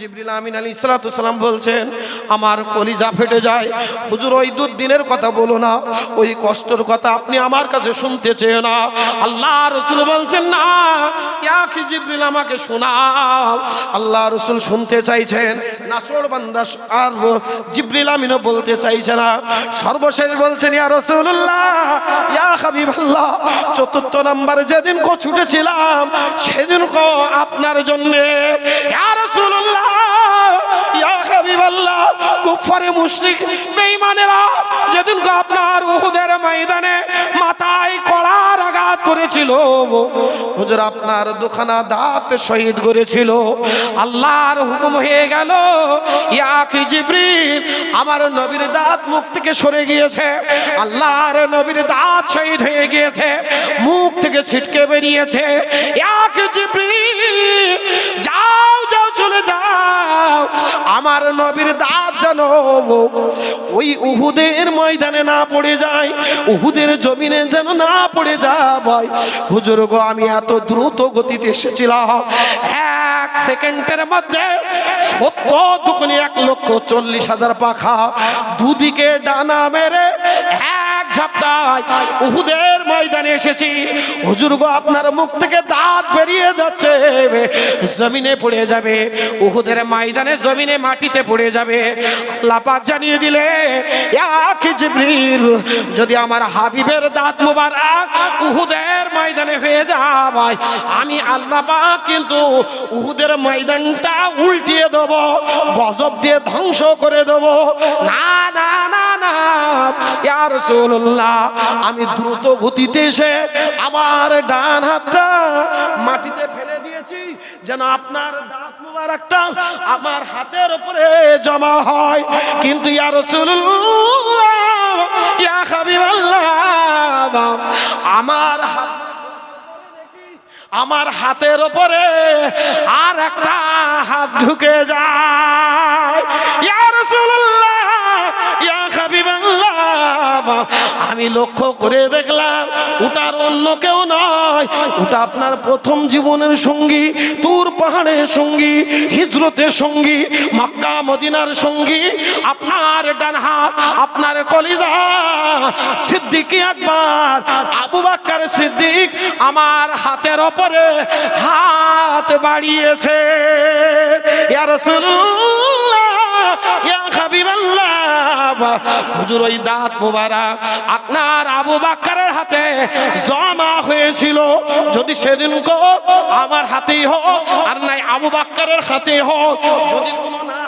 জিবরিল আমিন আলী সালাম বলছেন, আমার কলিজা ফেটে যায়। হুজুর ওই কথা বলো না। ওই কষ্টের কথা আপনি আমার কাছে শুনতে আল্লাহ রসুল বলছেন, না আল্লাহ রসুল শুনতে চাইছেন। আর বলতে সর্বশেষ বলছেন, ইয়া চতুর্থ নাম্বারে যেদিন কো ছুটেছিলাম, সেদিন কো আপনার জন্য মুশরিক বেঈমানেরা যেদিন কো আপনার উহুদের ময়দানে মাথায় কড়ার আঘাত করেছিল, হুজুর আপনার দুখানা দাঁত শহীদ করেছিল। আল্লাহর হুকুম হয়ে গেল ইয়া কি জিবরিল আমার নবীর দাঁত মুখ থেকে সরে গিয়েছে, আল্লাহর নবীর দাঁত শহীদ হয়ে গিয়েছে, মুখ থেকে ছিটকে বেরিয়েছে। এক জিবরিল আমার নবীর দাঁত যেন ওই উহুদের ময়দানে না পড়ে যায়, উহুদের জমিনে যেন না পড়ে যায়। হুজুর গো, আমি এত দ্রুত গতিতে এসেছিলাম। এক সেকেন্ডের মধ্যে সত্য দুকুনি এক লক্ষ চল্লিশ হাজার পাখা দুদিকে ডানা মেরে এক উহুদের ময়দানে এসেছি। হুজুর গো, আপনার মুখ থেকে দাঁত বেরিয়ে যাচ্ছে। জমিনে পড়ে যাবে, উহুদের ময়দানে জমিনে মাটিতে পড়ে যাবে। আল্লাহ জানিয়ে দিলে যদি আমার হাবিবের দাঁত মোবারক উহুদের ময়দানে হয়ে যায় আমি আল্লাহ কিন্তু উহুদের ময়দানটা উল্টিয়ে দেব, গজব দিয়ে ধ্বংস করে দেব। না না না না, ইয়া রাসূলুল্লাহ আমি দ্রুত গতিতে এসে আমার ডান হাতটা মাটিতে ফেলে দিয়েছি। যেন আপনার দাঁত মুবারকটা আমার হাতের উপরে জমা হয়। কিন্তু ইয়া রাসূলুল্লাহ, ইয়া হাবিবাল্লাহ, আমার হাত আমার হাতের ওপরে আর একটা হাত ঢুকে যায়। ইয়া রাসূলুল্লাহ, ইয়া হাবিবাল্লাহ আমি লক্ষ্য করে দেখলাম ওটার অন্য কেউ নয়। ওটা আপনার প্রথম জীবনের সঙ্গী, তুর পাহাড়ের সঙ্গী, হিজরতের সঙ্গী, মক্কা, মদিনার সঙ্গী। আপনার ডান হাত, আপনার কলিজা, সিদ্দিকি আকবর আবু বাক্কার সিদ্দিক আমার হাতের ওপরে হাত বাড়িয়েছে। ইয়া রাসূলুল্লাহ, ইয়া হাবিবাল্লাহ হুজুর, ওই দাঁত মোবারক। আপনার আবু বাক্কারের হাতে জমা হয়েছিল। যদি সেদিন কো আমার হাতেই হোক, আর নাই আবু বাক্কারের হাতে হোক, যদি কোনো না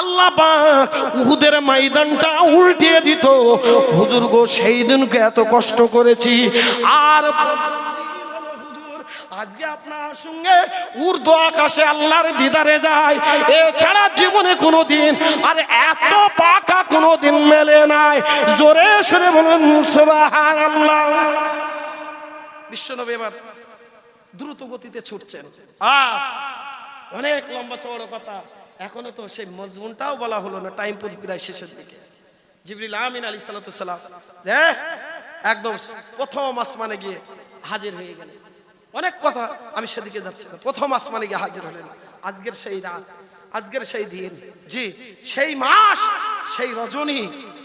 আল্লাহ পাক উহুদের ময়দানটা উল্টিয়ে দিত। হুজুর গো, সেই দিনকে এত কষ্ট করেছি। আর আজকে আপনার সঙ্গে উর্দু আকাশে আল্লাহর দিদারে যায় এছাড়া জীবনে কোনো দিন আর এত পাকা কোনো দিন মেলে নাই। জোরে সরে বলুন সুবাহান আল্লাহ বিশ্বনবী এবার দ্রুত গতিতে ছুটছেন। আ, অনেক লম্বা চওড়া কথা। এখনও তো সেই মজমুনটাও বলা হলো না, টাইম প্রায় শেষের দিকে। জিবরিল আমিন আলী সালাতাম একদম প্রথম আসমানে গিয়ে হাজির হয়ে গেলেন। অনেক কথা আমি সেদিকে যাচ্ছি প্রথম আসমানে গিয়ে হাজির হলেন। আজকের সেই রাত, আজকের সেই দিন। জি, সেই মাস, সেই রজনী,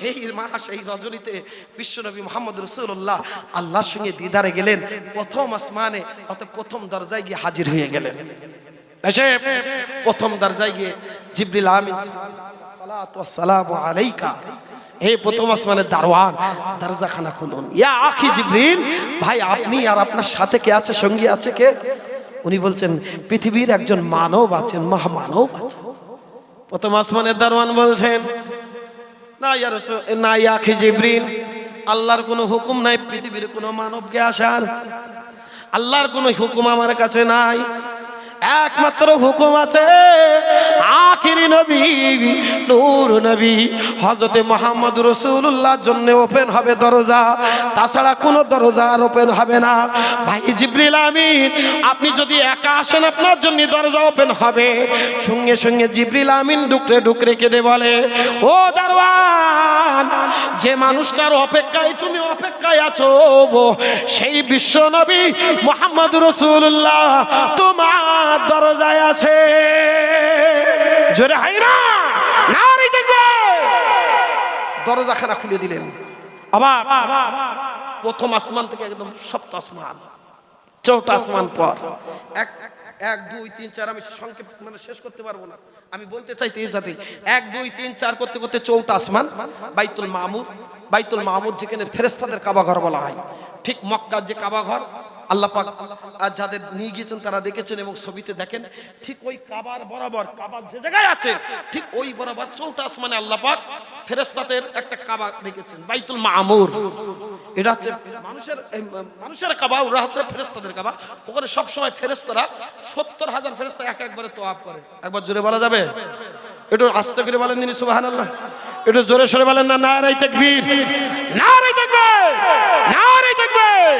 এই মাস, এই রজনীতে বিশ্বনবী মোহাম্মদ রসুল্লাহ আল্লাহর সঙ্গে দিদারে গেলেন প্রথম আসমানে অত প্রথম দরজায় গিয়ে হাজির হয়ে গেলেন। প্রথম দরজায় গিয়ে জিবরিল আমিন সালাতু আলাইকা হে প্রথম আসমানের দারওয়ান দরজাখানা খুলুন। ইয়া আখি জিবরিল, ভাই আপনি আর আপনার সাথে কে আছে, সঙ্গী আছে কে? উনি বলছেন, পৃথিবীর একজন মানব আছেন, মহামানব আছেন। প্রথম আসমানের দারোয়ান বলছেন, না ইয়া রাসূল, না ইয়া আখি জিবরিল, আল্লাহর কোনো হুকুম নাই, পৃথিবীর কোনো মানবকে আসার। আল্লাহর কোনো হুকুম আমার কাছে নাই। একমাত্র হুকুম আছে, আখিরি নবী, নূর নবী। হজরতে মোহাম্মদ রসুল্লাহর জন্য ওপেন হবে দরজা, তাছাড়া কোনো দরজা আর ওপেন হবে না। ভাই জিব্রিল আমিন, আপনি যদি একা আসেন, আপনার জন্য দরজা ওপেন হবে। সঙ্গে সঙ্গে জিব্রিল আমিন ডুকরে ডুকরে কেঁদে বলে, ও দারওয়ান যে মানুষটার অপেক্ষায় তুমি অপেক্ষায় আছো সেই বিশ্ব নবী মোহাম্মদ রসুল্লাহ তোমার দরজায় আছে। জোরে না, নারী দেখবে। দরজাখানা খুলে দিলেন। আবার প্রথম আসমান থেকে একদম সপ্ত আসমান চৌটা আসমান পর। এক এক, দুই, তিন, চার, আমি সংক্ষেপ মানে শেষ করতে পারব না। আমি বলতে চাইতে যাতে এক, দুই, তিন, চার করতে করতে চৌটা আসমান, বাইতুল মামুর বাইতুল মামুর যেখানে ফেরেস্তাদের কাবা ঘর বলা হয়, ঠিক মক্কার যে কাবা ঘর আল্লাহ পাক যাদের নিয়ে গিয়েছেন তারা দেখেছেন এবং ছবিতে দেখেন, ঠিক ওই কাবার বরাবর, কাবার যে জায়গায় আছে, ঠিক ওই বরাবর চৌটা আসমানে আল্লাহ পাক ফেরেস্তাদের একটা কাবা দেখেছেন, বাইতুল মামুর। এটা হচ্ছে মানুষের মানুষের কাবা, ওরা হচ্ছে ফেরেস্তাদের কাবা। ওখানে সবসময় ফেরেস্তারা সত্তর হাজার ফেরেস্তা এক একবারে তোয়াব করে। একবার জোরে বলা যাবে? একটু আস্তে করে বলেন তিনি আল্লাহ একটু জোরে সরে বলেন না না রাই তাকবীর। না রাই তাকবীর! না রাই তাকবীর!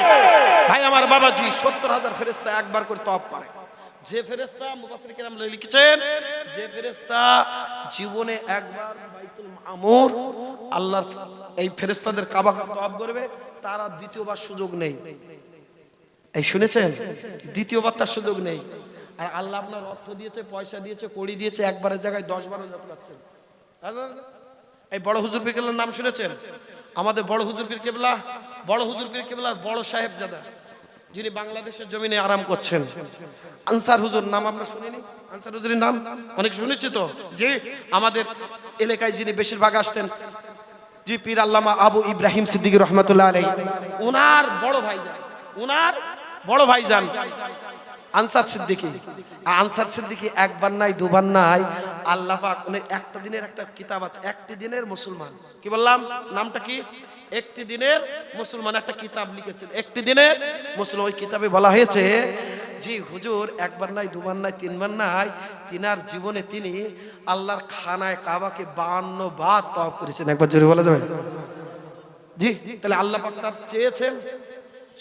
ভাই, আমার বাবাজি সত্তর হাজার ফেরেস্তা একবার করে তোয়াব করে। যে ফেরেস্তা মুফাসসির কিরাম লিখেছেন, যে ফেরেস্তা জীবনে একবার বাইতুল মামুর আল্লাহর এই ফেরেস্তাদের কাবা তওয়াব করবে, তারা দ্বিতীয়বার সুযোগ নেই। এই শুনেছেন? দ্বিতীয়বার তার সুযোগ নেই। আর আল্লাহ আপনার অর্থ দিয়েছে, পয়সা দিয়েছে, কড়ি দিয়েছে, একবারের জায়গায় দশ বারো যত পাচ্ছেন এই বড় হুজুর পীর কেবলার নাম শুনেছেন? আমাদের বড় হুজুর পীর কেবলা, বড় হুজুর পীর কেবলার বড় সাহেব জাদা যিনি বাংলাদেশের জমিনে আরাম করছেন। আনসার হুজুর নাম আমরা শুনিনি? আনসার হুজুরের নাম? অনেক শুনেছি তো। যে আমাদের এলাকায় যিনি বেশিরভাগ আসতেন, জি, পীর আল্লামা আবু ইব্রাহিম সিদ্দিক রহমতুল্লাহ আলাই উনার বড় ভাই উনার বড় ভাই যান আনসার সিদ্দিকি। আনসার সিদ্দিকি একবার নাই, দুবার নাই। আল্লাহ পাক, উনি একটা দিনের একটা কিতাব আছে, একটি দিনের মুসলমান। কি বললাম? নামটা কি? একটি দিনের মুসলমান একটা কিতাব লিখেছেন। একটি দিনের মুসলমান, ওই কিতাবে বলা হয়েছে, জি হুজুর, একবার নাই, দুবার নাই, তিনবার নাই, তিনার জীবনে তিনি আল্লাহর খানায় কাবাকে বান্ন বার তওয়াব করেছেন। একবার জোরে বলা যাবে? জি, তাহলে আল্লাহ পাক তার চেয়েছেন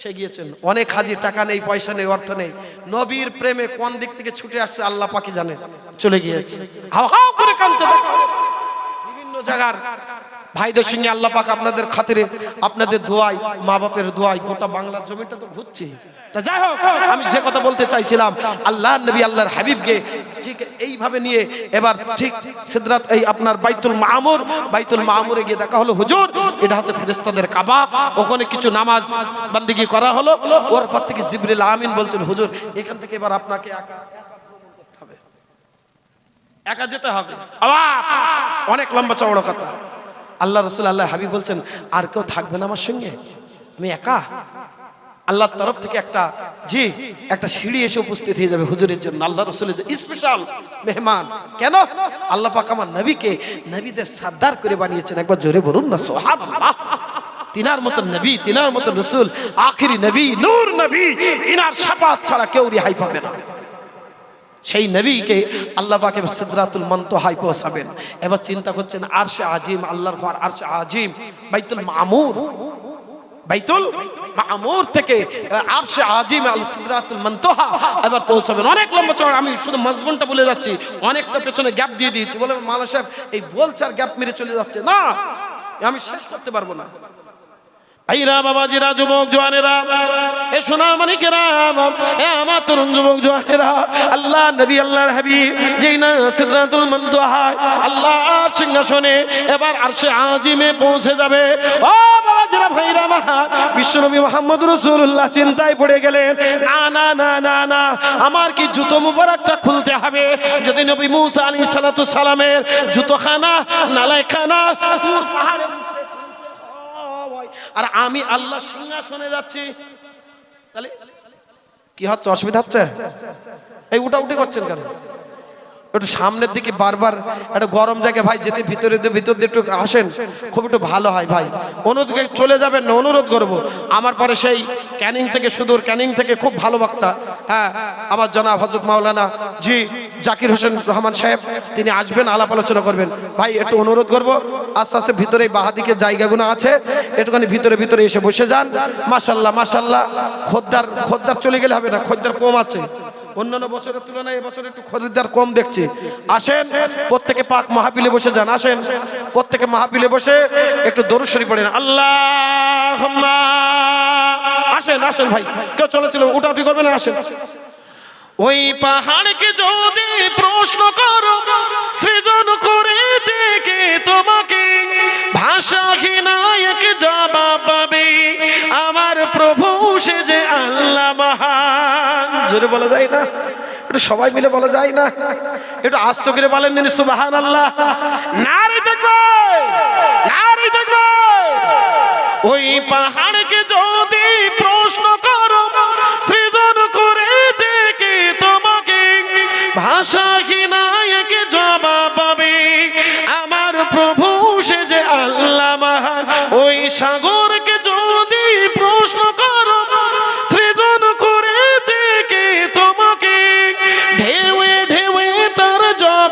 সে গিয়েছেন। অনেক হাজির টাকা নেই, পয়সা নেই, অর্থ নেই। নবীর প্রেমে কোন দিক থেকে ছুটে আসছে, আল্লাহ পাকি জানে। চলে গিয়েছে। হাও করে বিভিন্ন জায়গার ভাইদের সঙ্গে আল্লাহ পাক আপনাদের খাতিরে আপনাদের দোয়াই মা বাপের দোয়াই গোটা বাংলার জমিটা তো ঘুরছে। তা যাই হোক আমি যে কথা বলতে চাইছিলাম আল্লাহ নবী আল্লাহর হাবিবকে ঠিক এইভাবে নিয়ে এবার ঠিক সিদরাত এই আপনার বাইতুল মামুর বাইতুল মামুরে গিয়ে দেখা হলো হুজুর এটা হচ্ছে ফেরেস্তাদের কাবা ওখানে কিছু নামাজ বান্দিগি করা হলো ওর পর থেকে জিবরিল আমিন বলছেন হুজুর এখান থেকে এবার আপনাকে একা হবে। একা যেতে হবে। আবার অনেক লম্বা চওড়া কথা। আল্লাহ রসুল আল্লাহ হাবিব বলছেন, আর কেউ থাকবে না আমার সঙ্গে? আমি একা? আল্লাহর তরফ থেকে একটা, জি, একটা সিঁড়ি এসে উপস্থিত হয়ে যাবে হুজুরের জন্য। আল্লাহ রসুলের স্পেশাল মেহমান। কেন? আল্লাহ পাক আমার নবীকে নবীদের সাদ্দার করে বানিয়েছেন। একবার জোরে বলুন না সোহান তিনার মতো নবী, তিনার মতো রসুল, আখিরি নবী, নূর নবী, ইনার সাপাত ছাড়া কেউ রিহাই পাবে না। সেই নবীকে আল্লাহ পাকে সিদরাতুল মন্তহাই পৌঁছাবেন। এবার চিন্তা করছেন, আরশে আজিম, আল্লাহর ঘর আরশে আজিম, বাইতুল মামুর। বাইতুল মামুর থেকে আরশে আজিম আল সিদরাতুল মন্তহা। এবার পৌঁছাবেন। অনেক লম্বা চড় আমি শুধু মজবুনটা বলে যাচ্ছি। অনেকটা পেছনে গ্যাপ দিয়ে দিয়েছি। বলে মালা সাহেব, এই বলছে আর গ্যাপ মেরে চলে যাচ্ছে। না, আমি শেষ করতে পারব না। আইরা বাবাজিরা যুবক জোয়ানেরা, এ সোনা মানিকেরা, এ আমার তরুণ যুবক জোয়ানেরা, আল্লাহ নবী, আল্লাহর হাবিব, যেই না আল্লাহ সিংহাসনে এবার আরশে আজিমে পৌঁছে যাবে বিশ্বনবী চিন্তায় পড়ে গেলেন, না না না না না, আমার কি জুতো মুবারকটা খুলতে হবে যদি নবী মুসা সালাতু সালামের জুতোখানা, নালাইখানা তুর পাহাড়ে। আর আমি আল্লাহ সিংহাসনে যাচ্ছি। কি হচ্ছে? অসুবিধা হচ্ছে? এই উঠা উঠি করছেন কেন? একটু সামনের দিকে বারবার একটা গরম জায়গায় ভাই যেতে ভিতরে ভিতর দিয়ে একটু আসেন, খুব একটু ভালো হয় ভাই। অনুরোধ চলে যাবেন না, অনুরোধ করব। আমার পরে সেই ক্যানিং থেকে সুদূর, ক্যানিং থেকে খুব ভালো বক্তা। হ্যাঁ আমার জনাব হজরত মাওলানা জি জাকির হোসেন রহমান সাহেব, তিনি আসবেন, আলাপ আলোচনা করবেন। ভাই, একটু অনুরোধ করব, আস্তে আস্তে ভিতরে বাহাদিকে জায়গাগুলো আছে, একটুখানি ভিতরে ভিতরে এসে বসে যান। মাসাল্লাহ মাসাল্লাহ খদ্দার খদ্দার চলে গেলে হবে না, খদ্দার কম আছে। অন্যান্য বছরের তুলনায় এবছর একটু খরিদ্দার কম দেখছি। আসেন। প্রত্যেকে পাক মাহাপিলে বসে যান, আসেন। প্রত্যেকে মাহাপিলে বসে একটু দরুশ্বরী পড়েন। আল্লাহ আসেন আসেন ভাই। কেউ চলেছিল উঠাউটি করবেন আসেন। ওই পাহাড়কে যদি প্রশ্ন করো, সৃজন করেছে কে তোমাকে? ভাষাহীন এক জবাব পাবে। আমার প্রভু সে যে আল্লাহ মহা জোরে বলা যায় না? একটু সবাই মিলে বলা যায় না? একটু আস্ত করে বলেন দিন সুবাহান আল্লাহ নারী দেখবে নারী দেখবে। ওই পাহাড়কে যদি প্রশ্ন করো, সৃজন করেছে কি তোমাকে? ভাষাহীনায়কে জবাব পাবে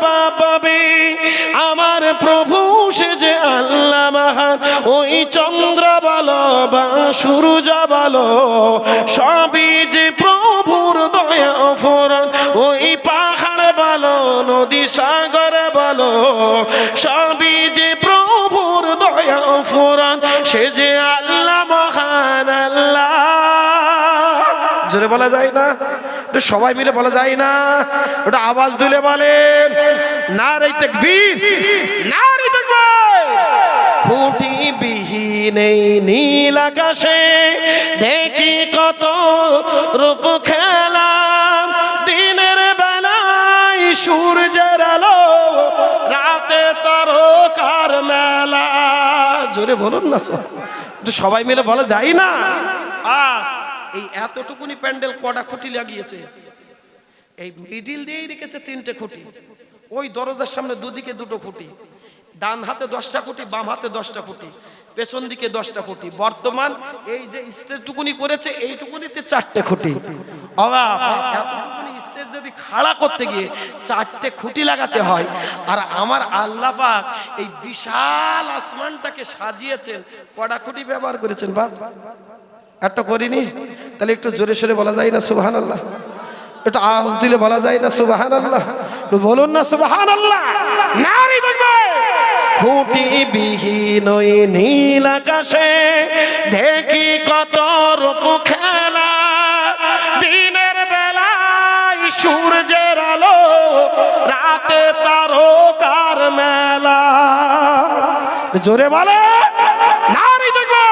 জবাব পাবে আমার প্রভু সে যে আল্লাহ মহান ওই চন্দ্র বলো বা সূর্য বলো, সবই যে প্রভুর দয়া ফোরন। ওই পাহাড় বলো, নদী সাগর বলো, সবই যে প্রভুর দয়া ফোরন। সে যে আল্লাহ মহান আল্লাহ। জোরে বলা যায় না? সবাই মিলে বলা যায় না। ওটা আওয়াজ তুলে বলেন না রে তকবীর না রে তকবীর। খুঁটি বিহীন নীল আকাশে দেখি কত রূপ খেলা। দিনের বেলায় সূর্যের আলো, রাতে তারকার মেলা। জোরে বলুন না সবাই মিলে বলা যায় না? আর এই এতটুকুনি প্যান্ডেল কটা খুঁটি লাগিয়েছে? এই মিডিল দিয়েই রেখেছে তিনটে খুঁটি। ওই দরজার সামনে দুদিকে দুটো খুঁটি। ডান হাতে দশটা খুঁটি, বাম হাতে দশটা খুঁটি। পেছন দিকে দশটা খুঁটি। বর্তমান এই যে স্টেজটুকুনি করেছে, এইটুকুনিতে চারটে খুঁটি। এতটুকুনি স্টেজ যদি খাড়া করতে গিয়ে চারটে খুঁটি লাগাতে হয়, আর আমার আল্লাহ এই বিশাল আসমানটাকে সাজিয়েছেন, কটা খুঁটি ব্যবহার করেছেন বাপ? একটা করিনি? তাহলে একটু জোরে সোরে বলা যায় না সুবাহান আল্লাহ একটু আওয়াজ দিলে বলা যায় না সুবাহান আল্লাহ একটু বলুন না সুবাহান আল্লাহ নারী দেখবে! খুঁটি বিহীন নীল আকাশে, দেখি কত রূপ খেলা। দিনের বেলায় সূর্যের আলো, রাতে তারকার মেলা। জোরে বলে, নারী দেখবে!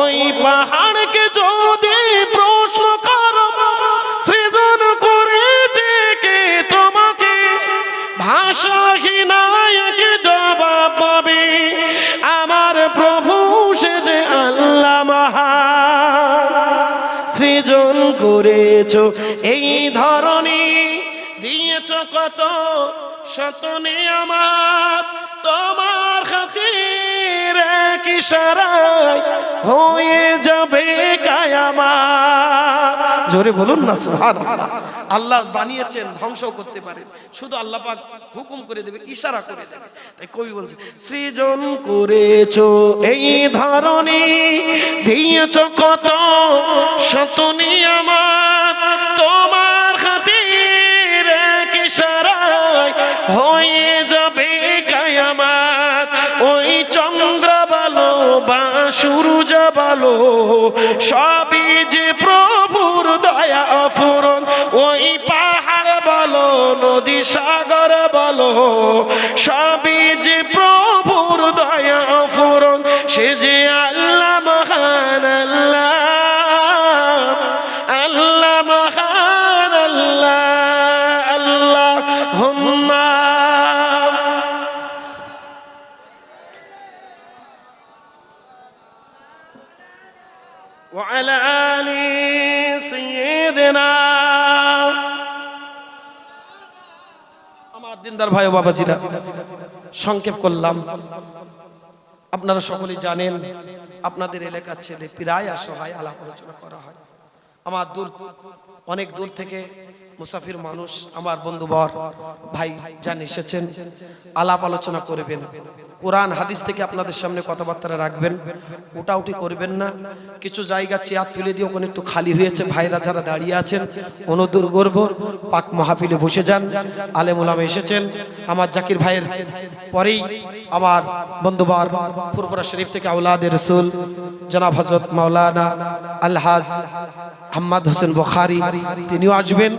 ওই পাহাড়কে যদি প্রশ্ন সৃজন করেছে কে তোমাকে? ভাষাহীনায়কে জবাব পাবে আমার প্রভু সে যে আল্লাহ মহান। সৃজন করেছ এই ধরনী দিয়েছ কত শতনে আমার। তোমার ইশারায় হয়ে যাবে কায়ামাত। জোরে বলুন না আল্লাহ বানিয়েছেন ধ্বংস করতে পারেন শুধু আল্লাহ পাক হুকুম করে দেবে, ইশারা করে দেবে। তাই কবি বলছে, সৃজন করেছ এই ধরনী দিয়েছ কত শতনি আমার তোমার এক ইশারায় হয়ে যাবে কায়ামাত। ওই চন্দ্র সূর্য বলো, সবই যে প্রভুর দয়া ফুরন ওই পাহাড় বলো, নদী সাগর বলো, সবই যে وعلى آل سيدنا আমার দিনদার ভাই ও বাবাজিরা সংক্ষেপ করলাম আপনারা সকলেই জানেন আপনাদের এলাকার ছেলে প্রায় অসহায় আলাপ আলোচনা করা হয় আমার দূর অনেক দূর থেকে মুসাফির মানুষ আমার বন্ধুবর ভাই যান এসেছেন আলাপ আলোচনা করবেন কোরআন, হাদিস থেকে আপনাদের সামনে কথাবার্তা রাখবেন। ওটা উঠি করবেন না। কিছু জায়গা চেয়ার তুলে দিয়ে ওখানে একটু খালি হয়েছে। ভাইরা যারা দাঁড়িয়ে আছেন, অনুদূর গর্ব, পাক মাহফিলে বসে যান। আলেম ওলামা এসেছেন। আমার জাকির ভাইয়ের পরেই আমার বন্ধুবার ফুরপুরা শরীফ থেকে আউলাদ রসুল জনাব হজরত মাওলানা আলহাজ আহমদ হোসেন বখারি, তিনিও আসবেন।